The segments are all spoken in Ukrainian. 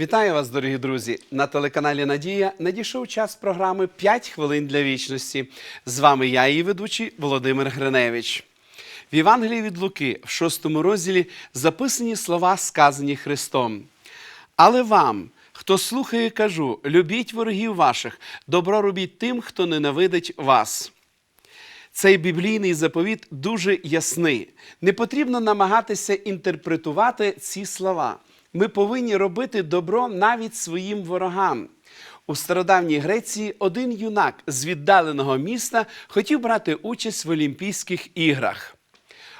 Вітаю вас, дорогі друзі! На телеканалі Надія надійшов час програми «5 хвилин для вічності. З вами я, її ведучий Володимир Гриневич. В Євангелії від Луки, в шостому розділі, записані слова, сказані Христом. Але вам, хто слухає, кажу: любіть ворогів ваших, добро робіть тим, хто ненавидить вас. Цей біблійний заповіт дуже ясний. Не потрібно намагатися інтерпретувати ці слова. Ми повинні робити добро навіть своїм ворогам. У стародавній Греції один юнак з віддаленого міста хотів брати участь в Олімпійських іграх.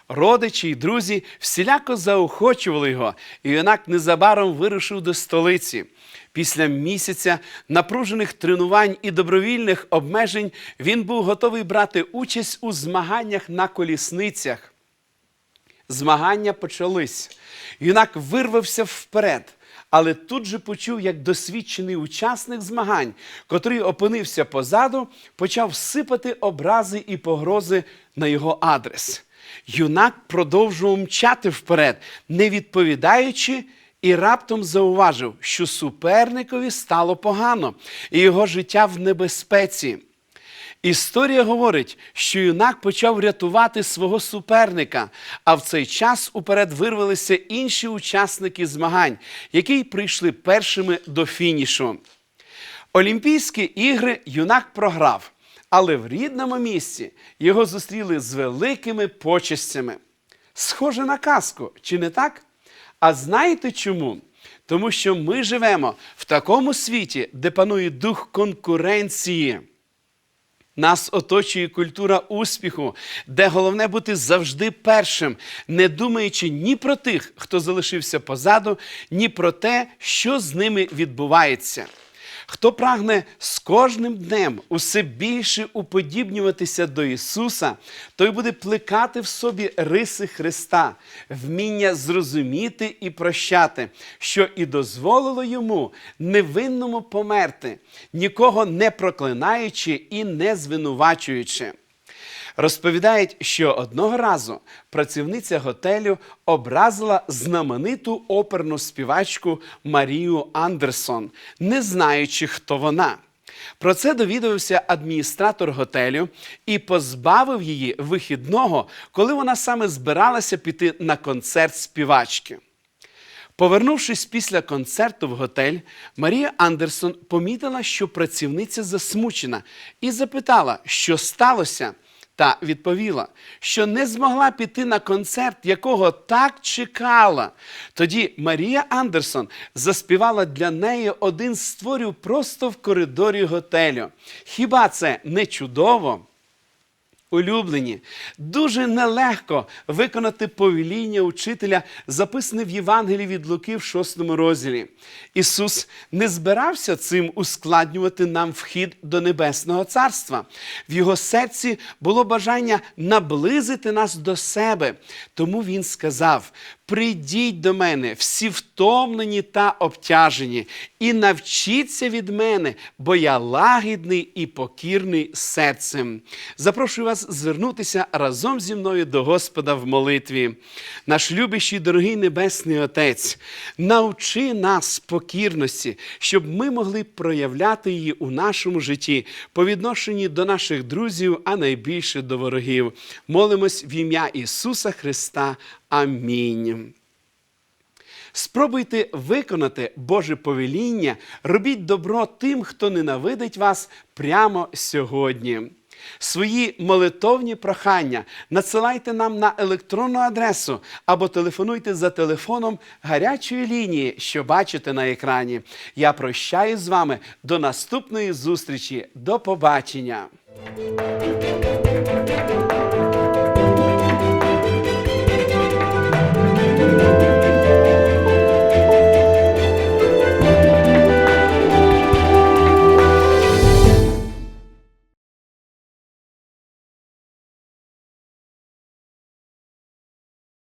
Родичі й друзі всіляко заохочували його, і юнак незабаром вирушив до столиці. Після місяця напружених тренувань і добровільних обмежень він був готовий брати участь у змаганнях на колісницях. Змагання почались. Юнак вирвався вперед, але тут же почув, як досвідчений учасник змагань, котрий опинився позаду, почав сипати образи і погрози на його адрес. Юнак продовжував мчати вперед, не відповідаючи, і раптом зауважив, що суперникові стало погано, і його життя в небезпеці. Історія говорить, що юнак почав рятувати свого суперника, а в цей час уперед вирвалися інші учасники змагань, які прийшли першими до фінішу. Олімпійські ігри юнак програв, але в рідному місці його зустріли з великими почестями. Схоже на казку, чи не так? А знаєте чому? Тому що ми живемо в такому світі, де панує дух конкуренції. Нас оточує культура успіху, де головне бути завжди першим, не думаючи ні про тих, хто залишився позаду, ні про те, що з ними відбувається. Хто прагне з кожним днем усе більше уподібнюватися до Ісуса, той буде плекати в собі риси Христа, вміння зрозуміти і прощати, що і дозволило йому невинному померти, нікого не проклинаючи і не звинувачуючи. Розповідають, що одного разу працівниця готелю образила знамениту оперну співачку Марію Андерсон, не знаючи, хто вона. Про це довідався адміністратор готелю і позбавив її вихідного, коли вона саме збиралася піти на концерт співачки. Повернувшись після концерту в готель, Марія Андерсон помітила, що працівниця засмучена, і запитала, що сталося, та відповіла, що не змогла піти на концерт, якого так чекала. Тоді Марія Андерсон заспівала для неї один з творів просто в коридорі готелю. Хіба це не чудово? Улюблені, дуже нелегко виконати повеління учителя, записане в Євангелії від Луки в шостому розділі. Ісус не збирався цим ускладнювати нам вхід до Небесного Царства. В його серці було бажання наблизити нас до себе. Тому Він сказав: Прийдіть до мене, всі втомлені та обтяжені, і навчіться від мене, бо я лагідний і покірний серцем. Запрошую вас звернутися разом зі мною до Господа в молитві. Наш любящий, дорогий Небесний Отець, навчи нас покірності, щоб ми могли проявляти її у нашому житті по відношенні до наших друзів, а найбільше до ворогів. Молимось в ім'я Ісуса Христа. Амінь. Спробуйте виконати Боже повеління, робіть добро тим, хто ненавидить вас прямо сьогодні. Свої молитовні прохання надсилайте нам на електронну адресу або телефонуйте за телефоном гарячої лінії, що бачите на екрані. Я прощаюсь з вами до наступної зустрічі. До побачення!